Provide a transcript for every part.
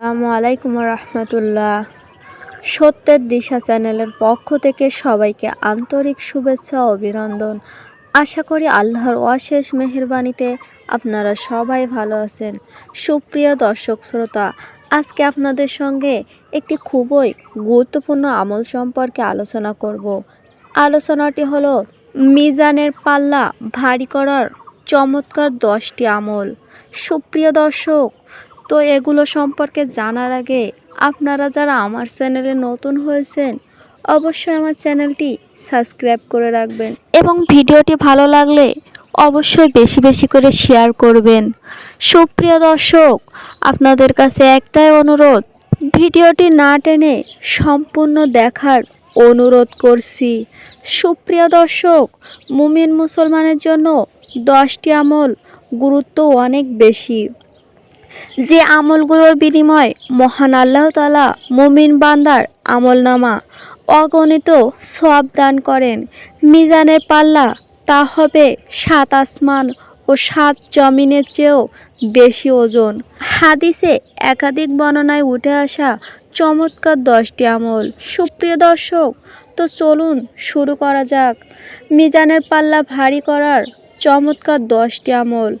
আসসালামু আলাইকুম রহমতুল্লাহ সত্যের দিশা চ্যানেলের পক্ষ থেকে সবাইকে আন্তরিক শুভেচ্ছা অভিনন্দন। আশা করি আল্লাহর অশেষ মেহেরবানিতে আপনারা সবাই ভালো আছেন। সুপ্রিয় দর্শক শ্রোতা, আজকে আপনাদের সঙ্গে একটি খুবই গুরুত্বপূর্ণ আমল সম্পর্কে আলোচনা করব। আলোচনাটি হলো মিজানের পাল্লা ভারী করার চমৎকার দশটি আমল। সুপ্রিয় দর্শক তো এগুলো সম্পর্কে জানার আগে আপনারা যারা আমার চ্যানেলে নতুন হয়েছেন, অবশ্যই আমার চ্যানেলটি সাবস্ক্রাইব করে রাখবেন এবং ভিডিওটি ভালো লাগলে অবশ্যই বেশি বেশি করে শেয়ার করবেন। সুপ্রিয় দর্শক, আপনাদের কাছে একটাই অনুরোধ, ভিডিওটি না টেনে সম্পূর্ণ দেখার অনুরোধ করছি। সুপ্রিয় দর্শক, মুমিন মুসলমানের জন্য দশটি আমল গুরুত্ব অনেক বেশি। যে আমলগুলোর বিনিময় মহান আল্লাহ তালা মুমিন বান্দার আমলনামা অগণিত সব দান করেন। মিজানের পাল্লা, তা হবে সাত আসমান ও সাত জমিনের চেয়েও বেশি ওজন। হাদিসে একাধিক বর্ণনায় উঠে আসা চমৎকার দশটি আমল। সুপ্রিয় দর্শক, তো চলুন শুরু করা যাক। মিজানের পাল্লা ভারী করার চমৎকার দশটি আমল।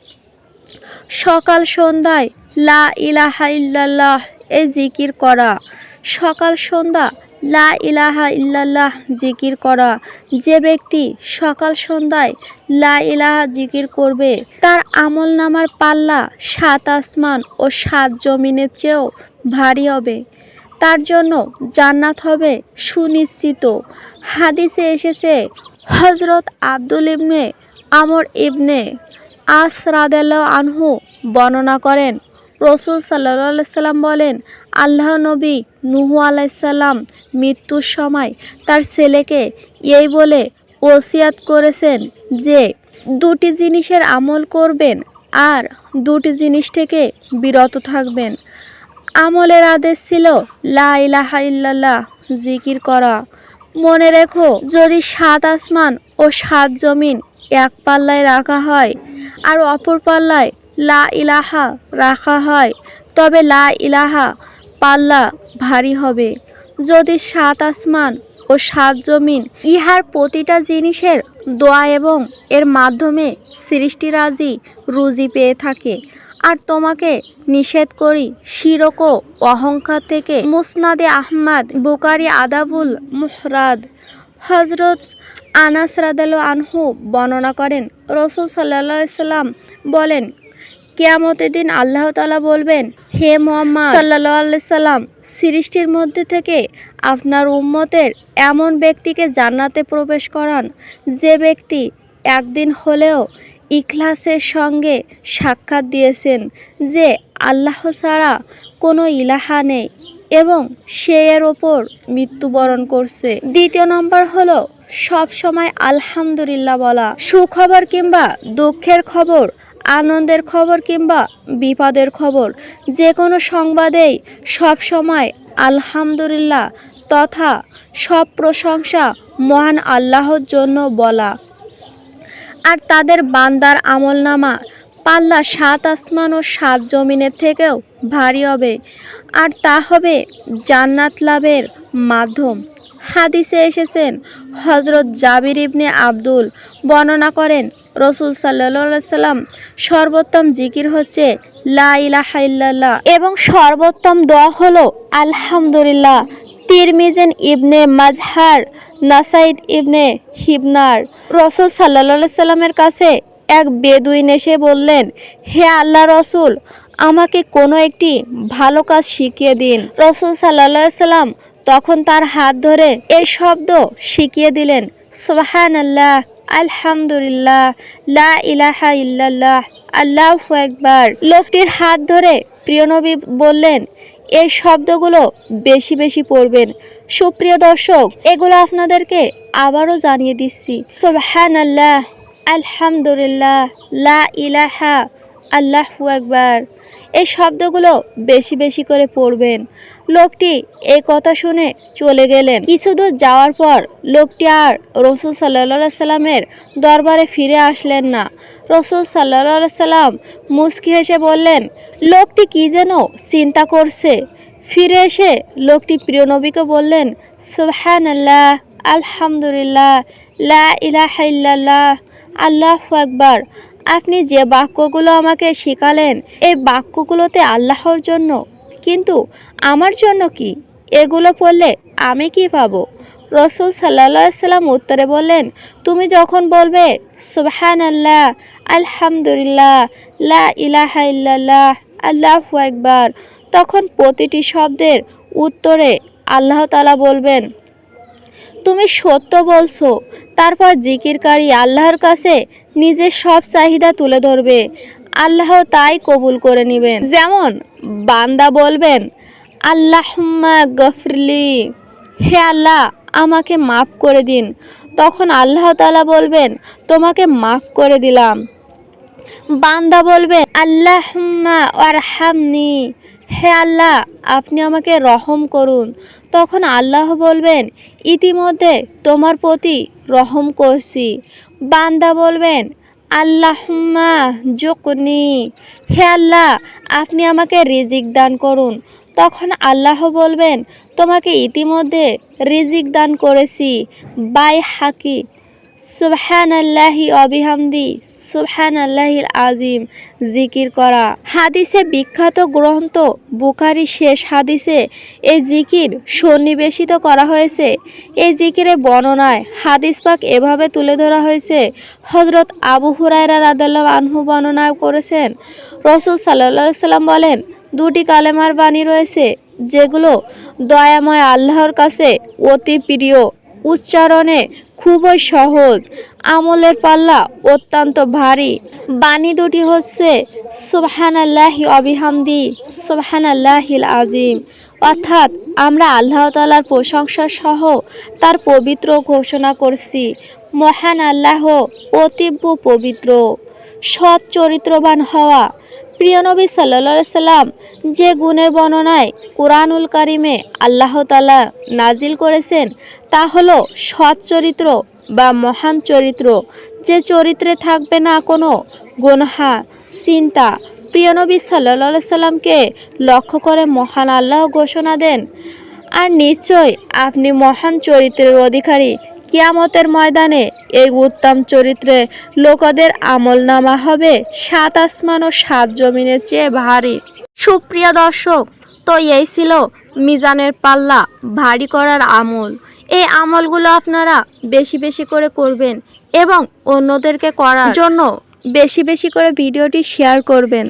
সকাল সন্ধ্যায় লা ইলাহা ইল্লাল্লাহ এ জিকির করা। সকাল সন্ধ্যা লা ইলাহা ইল্লাল্লাহ জিকির করা। যে ব্যক্তি সকাল সন্ধ্যায় লা ইলাহা জিকির করবে, তার আমল নামার পাল্লা সাত আসমান ও সাত জমিনের চেয়েও ভারী হবে। তার জন্য জান্নাত হবে সুনিশ্চিত। হাদিসে এসেছে হজরত আব্দুল ইবনে আমর ইবনে আস রাদেল্লাহ আনহু বর্ণনা করেন। রসুল সাল্লা সাল্লাম বলেন, আল্লাহ নবী নুহু আলাইসাল্লাম মৃত্যুর সময় তার ছেলেকে এই বলে ওসিয়াত করেছেন যে, দুটি জিনিসের আমল করবেন আর দুটি জিনিস থেকে বিরত থাকবেন। আমলের আদেশ ছিল, লা জিকির করা। মনে রেখো, যদি সাত আসমান ও সাত জমিন এক পাল্লায় রাখা হয় আর অপর পাল্লায় লা ইলাহা রাখা হয়। তবে লা ইলাহা পাল্লা ভারী হবে। যদি সাত আসমান ও সাত জমিন ইহার প্রতিটা জিনিসের দোয়া এবং এর মাধ্যমে সৃষ্টিরাজি রুজি পেয়ে থাকে, আর তোমাকে নিষেধ করি শিরক অহংকার থেকে। মুসনাদে আহমাদ, বুকারি আদাবুল মুহরাদ। হজরত আনাস রাদাল আনহু বর্ণনা করেন। রসুল সাল্লা সাল্লাম বলেন, কেয়ামতের দিন আল্লাহ তালা বলবেন, হে মোহাম্মদ সাল্লাহ সাল্লাম, সৃষ্টির মধ্যে থেকে আপনার উম্মতের এমন ব্যক্তিকে জান্নাতে প্রবেশ করান। যে ব্যক্তি একদিন হলেও ইখলাসের সঙ্গে সাক্ষাৎ দিয়েছেন যে আল্লাহ ছাড়া কোনো ইলাহা নেই। এবং সে এর ওপর মৃত্যুবরণ করছে। দ্বিতীয় নম্বর হলো সব সময় আলহামদুলিল্লাহ বলা। সুখবর কিংবা দুঃখের খবর, আনন্দের খবর কিংবা বিপদের খবর যে কোনো সংবাদেই সব সময় আলহামদুলিল্লাহ তথা সব প্রশংসা মহান আল্লাহর জন্য বলা। আর তাদের বান্দার আমলনামা পাল্লা সাত আসমান ও সাত জমিনের থেকেও ভারী হবে। আর তা হবে জান্নাত লাভের মাধ্যম। হাদিসে এসেছেন হজরত জাবির ইবনে আব্দুল বর্ণনা করেন, রসুল সাল্লা সাল্লাম সর্বোত্তম জিকির হচ্ছে লা এবং সর্বোত্তম দোয়া হলো আলহামদুলিল্লাহ। তিরমিজেন ইবনে মাজহার নাসাইদ ইবনে হিবনার। রসুল সাল্লা সাল্লামের কাছে এক বেদুইন এসে বললেন, হে আল্লাহ রসুল, আমাকে কোনো একটি ভালো কাজ শিখিয়ে দিন। রসুল সাল্লা সাল্লাম তখন তার হাত ধরে এই শব্দ শিখিয়ে দিলেন সোহান আল্লাহ আলহামদুলিল্লাহ, লা ইলাহা ইল্লাল্লাহ, আল্লাহ একবার লোকটির হাত ধরে প্রিয়নবী বললেন, এই শব্দগুলো বেশি বেশি পড়বেন। সুপ্রিয় দর্শক, এগুলো আপনাদেরকে আবারও জানিয়ে দিচ্ছি সোহান আল্লাহ আলহামদুলিল্লাহ, লা ইলাহা আল্লাহু একবার এই শব্দগুলো বেশি বেশি করে পড়বেন। লোকটি এই কথা শুনে চলে গেলেন। কিছু দূর যাওয়ার পর লোকটি আর রসুল সাল্লা সাল্লামের দরবারে ফিরে আসলেন না। রসুল সাল্লা সাল্লাম মুস্কি হেসে বললেন, লোকটি কি যেন চিন্তা করছে? ফিরে এসে লোকটি প্রিয় নবীকে বললেন সুবহান আল্লাহ আলহামদুলিল্লাহ, লা ইলাহা ইল্লাল্লাহ আল্লাহু আকবার। আপনি যে বাক্যগুলো আমাকে শেখালেন, এই বাক্যগুলোতে আল্লাহর জন্য। কিন্তু আমার জন্য কি? এগুলো পড়লে আমি কি পাবো? রসুল সাল্লা সাল্লাম উত্তরে বললেন, তুমি যখন বলবে সুবহান আল্লাহ আলহামদুলিল্লাহ, লা ইলাহা ইল্লাল্লাহ, আল্লাহু একবার তখন প্রতিটি শব্দের উত্তরে আল্লাহ তালা বলবেন তুমি সত্য বলছো। তারপর জিকিরকারী আল্লাহর কাছে নিজের সব চাহিদা তুলে ধরবে। আল্লাহ তাই কবুল করে নেবেন। যেমন বান্দা বলবেন, আল্লাহম্মা গফরলি। হে আল্লাহ, আমাকে মাফ করে দিন। তখন আল্লাহ তালা বলবেন, তোমাকে মাফ করে দিলাম। বান্দা বলবে, আল্লাহুম্মা ওয়ারহামনি। হে আল্লাহ, আপনি আমাকে রহম করুন। তখন আল্লাহ বলবেন, ইতিমধ্যে তোমার প্রতি রহম করছি। বান্দা বলবেন, আল্লাহুম্মা জুকনি। হে আল্লাহ, আপনি আমাকে রিজিক দান করুন। তখন আল্লাহ বলবেন, তোমাকে ইতিমধ্যে রিজিক দান করেছি। বাই হাকি সুবহান আল্লাহি অবিহামদি সুবহান আল্লাহিল আজিম জিকির করা। হাদিসে বিখ্যাত গ্রন্থ বুখারি শেষ হাদিসে এই জিকির সন্নিবেশিত করা হয়েছে। এই জিকিরের বর্ণনায় হাদিস পাক এভাবে তুলে ধরা হয়েছে হজরত আবু হুরায়রা রাদাল্লাহ আনহু বর্ণনা করেছেন, রসুল সাল্লা সাল্লাম বলেন, দুটি কালেমার বাণী রয়েছে, যেগুলো দয়াময় আল্লাহর কাছে অতি প্রিয়। উচ্চারণে খুবই সহজ। আমলের পাল্লা অত্যন্ত ভারী। বাণী দুটি হচ্ছে সুবহান আল্লাহি অবিহামদি সুবহান আল্লাহিল আজিম অর্থাৎ, আমরা আল্লাহ তালার প্রশংসা সহ তার পবিত্র ঘোষণা করছি, মহান আল্লাহ অতীব্য পবিত্র, সৎ চরিত্রবান হওয়া প্রিয় নবী সাল্লা সাল্লাম, যে গুণের বর্ণনায় কোরআনুল কারিমে আল্লাহ তালা নাজিল করেছেন, তা হলো সৎ চরিত্র বা মহান চরিত্র। যে চরিত্রে থাকবে না কোনো গুনহা, চিন্তা, প্রিয় নবী সাল্লা সাল্লামকে লক্ষ্য করে মহান আল্লাহ ঘোষণা দেন। আর নিশ্চয় আপনি মহান চরিত্রের অধিকারী কিয়ামতের ময়দানে এই উত্তম চরিত্রে লোকদের আমল নামা হবে সাত আসমান ও সাত জমিনের চেয়ে ভারী। সুপ্রিয় দর্শক তো এই ছিল মিজানের পাল্লা ভারী করার আমল। এই আমলগুলো আপনারা বেশি বেশি করে করবেন এবং অন্যদেরকে করার জন্য বেশি বেশি করে ভিডিওটি শেয়ার করবেন।